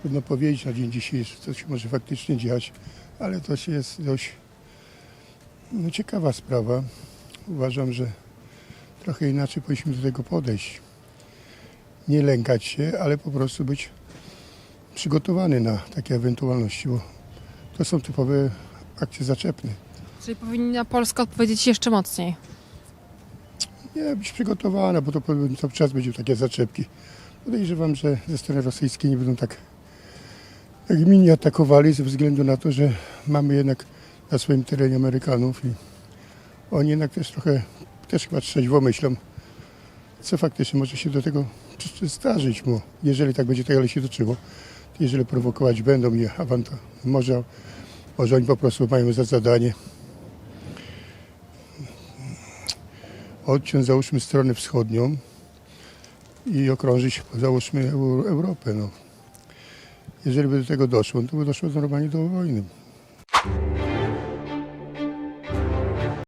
Trudno powiedzieć na dzień dzisiejszy, co się może faktycznie dziać, ale to się jest dość no, ciekawa sprawa. Uważam, że trochę inaczej powinniśmy do tego podejść. Nie lękać się, ale po prostu być przygotowany na takie ewentualności, bo to są typowe akcje zaczepne. Czyli powinna Polska odpowiedzieć jeszcze mocniej. Nie, być przygotowana, bo to cały czas będzie takie zaczepki. Podejrzewam, że ze strony rosyjskiej nie będą tak mini atakowali ze względu na to, że mamy jednak na swoim terenie Amerykanów i oni jednak też trochę, też chyba trzeźwo myślą, co faktycznie może się do tego zdarzyć, bo jeżeli tak będzie dalej się toczyło, to jeżeli prowokować będą i awanta, może, może oni po prostu mają za zadanie odciąć załóżmy stronę wschodnią i okrążyć załóżmy Eu- Europę. No. Jeżeli by do tego doszło, to by doszło normalnie do wojny.